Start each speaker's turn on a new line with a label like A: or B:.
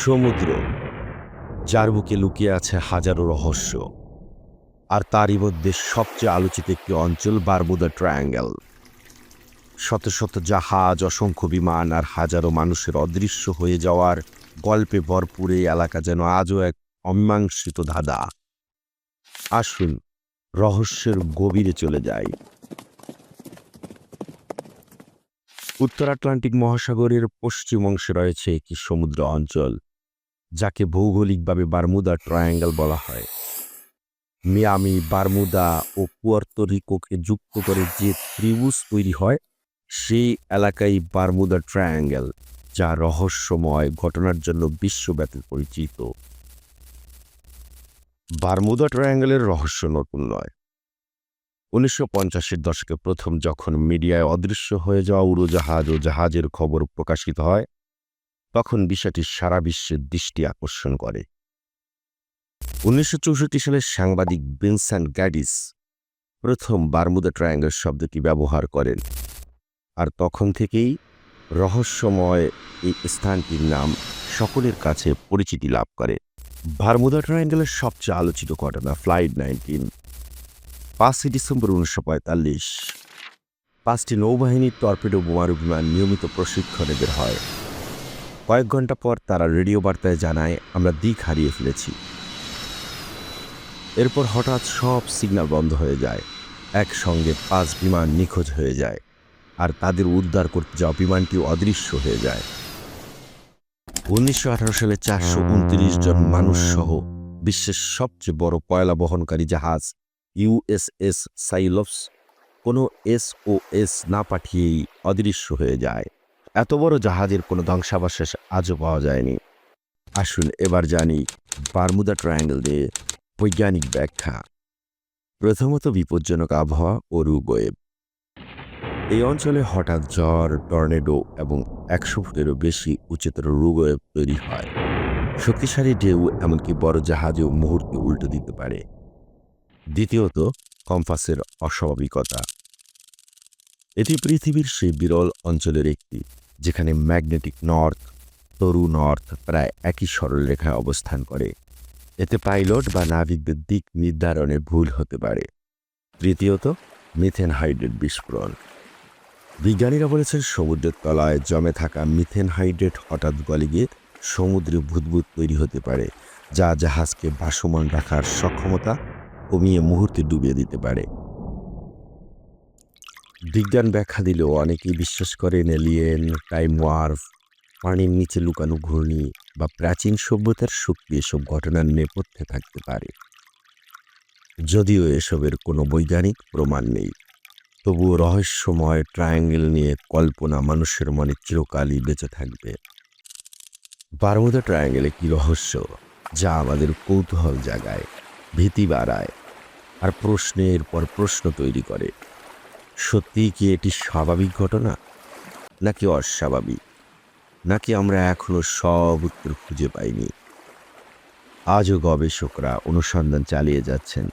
A: সমুদ্র, যার বুকে লুকিয়ে আছে হাজারো রহস্য, আর তারই মধ্যে সবচেয়ে আলোচিত একটি অঞ্চল বারমুদা ট্রায়াঙ্গেল। শত শত জাহাজ, অসংখ্য বিমান আর হাজারো মানুষের অদৃশ্য হয়ে যাওয়ার গল্পে ভরপুর এই এলাকা যেন আজও এক অমীমাংসিত ধাঁধা। আসুন, রহস্যের গভীরে চলে যাই। উত্তর আটলান্টিক মহাসাগরের পশ্চিম অংশে রয়েছে একটি সমুদ্র অঞ্চল, যাকে ভৌগোলিকভাবে বারমুদা ট্রায়াঙ্গেল বলা হয়। মিয়ামি, বারমুদা ও পুয়ার্তো রিকোকে যুক্ত করে যে ত্রিভুজ তৈরি হয়, সেই এলাকাই বারমুদা ট্রায়াঙ্গেল, যা রহস্যময় ঘটনার জন্য বিশ্বব্যাপী পরিচিত। বারমুদা ট্রায়াঙ্গেলের রহস্য নতুন নয়। উনিশশো পঞ্চাশের দশকে প্রথম যখন মিডিয়ায় অদৃশ্য হয়ে যাওয়া উড়োজাহাজ ও জাহাজের খবর প্রকাশিত হয়, তখন বিষয়টি সারা বিশ্বের দৃষ্টি আকর্ষণ করে। উনিশশো চৌষট্টি সালের সাংবাদিক ভিনসেন্ট গ্যাডিস প্রথম বারমুদা ট্রায়াঙ্গেল শব্দটি ব্যবহার করেন। আর তখন থেকেই রহস্যময় এই স্থানটির নাম সকলের কাছে পরিচিতি লাভ করে। বারমুদা ট্রায়াঙ্গেলের সবচেয়ে আলোচিত ঘটনা ফ্লাইট নাইনটিন। পাঁচই ডিসেম্বর উনিশশো পঁয়তাল্লিশ। পাঁচটি নৌবাহিনীর টর্পেডো বোমারু বিমান নিয়মিত প্রশিক্ষণে বের হয়। কয়েক ঘণ্টা পর তারা রেডিও বার্তায় জানায়, আমরা দিক হারিয়ে ফেলেছি। এরপর হঠাৎ সব সিগন্যাল বন্ধ হয়ে যায়। একসঙ্গে পাঁচ বিমান নিখোঁজ হয়ে যায় আর তাদের উদ্ধার করতে যাওয়া বিমানটি অদৃশ্য হয়ে যায়। উনিশশো আঠারো সালে চারশো উনত্রিশ জন মানুষ সহ বিশ্বের সবচেয়ে বড় কয়লা বহনকারী জাহাজ ইউএসএস সাইলপস কোনো এসওএস না পাঠিয়েই অদৃশ্য হয়ে যায়। এত বড় জাহাজের কোনো ধ্বংসাবশেষ আজও পাওয়া যায়নি। আসুন এবার জানি বারমুদা ট্রায়াঙ্গেল দিয়ে বৈজ্ঞানিক ব্যাখ্যা। প্রথমত বিপজ্জনক আবহাওয়া ও রুগোয়েব এই অঞ্চলে হঠাৎ ঝড়, টর্নেডো এবং একশো ফুটেরও বেশি উচ্চতর রুগোয়েব তৈরি হয়। শক্তিশালী ঢেউ এমনকি বড় জাহাজেও মুহূর্তে উল্টো দিতে পারে। দ্বিতীয়ত, কম্পাসের অস্বাভাবিকতা। এটি পৃথিবীর সেই বিরল অঞ্চলের একটি, যেখানে ম্যাগনেটিক নর্থ, তরু নর্থ প্রায় একই সরলরেখায় অবস্থান করে। এতে পাইলট বা নাবিকদের দিক নির্ধারণে ভুল হতে পারে। তৃতীয়ত মিথেন হাইড্রেট বিস্ফোরণ। বিজ্ঞানীরা বলেছেন, সমুদ্রের তলায় জমে থাকা মিথেন হাইড্রেট হঠাৎ গলে গিয়ে সমুদ্রে ভূতভূত তৈরি হতে পারে, যা জাহাজকে ভাসমান রাখার সক্ষমতা কমিয়ে মুহূর্তে ডুবিয়ে দিতে পারে। বিজ্ঞান ব্যাখ্যা দিলেও অনেকেই বিশ্বাস করেন এলিয়েন, টাইম ওয়ার্ফ, পানির নিচে লুকানো ঘূর্ণি বা প্রাচীন সভ্যতার শক্তি এসব ঘটনার নেপথ্যে থাকতে পারে। যদিও এসবের কোনো বৈজ্ঞানিক প্রমাণ নেই, তবুও রহস্যময় ট্রায়াঙ্গেল নিয়ে কল্পনা মানুষের মনে চিরকালই বেঁচে থাকবে। বারমুদা ট্রায়াঙ্গেলে কি রহস্য? যা আমাদের কৌতূহল জাগায়, ভীতি বাড়ায় আর প্রশ্নের পর প্রশ্ন তৈরি করে। সত্যিই কি এটি স্বাভাবিক ঘটনা? নাকি অস্বাভাবিক? নাকি আমরা এখনও সব উত্তর খুঁজে পাইনি? আজও গবেষকরা অনুসন্ধান চালিয়ে যাচ্ছেন।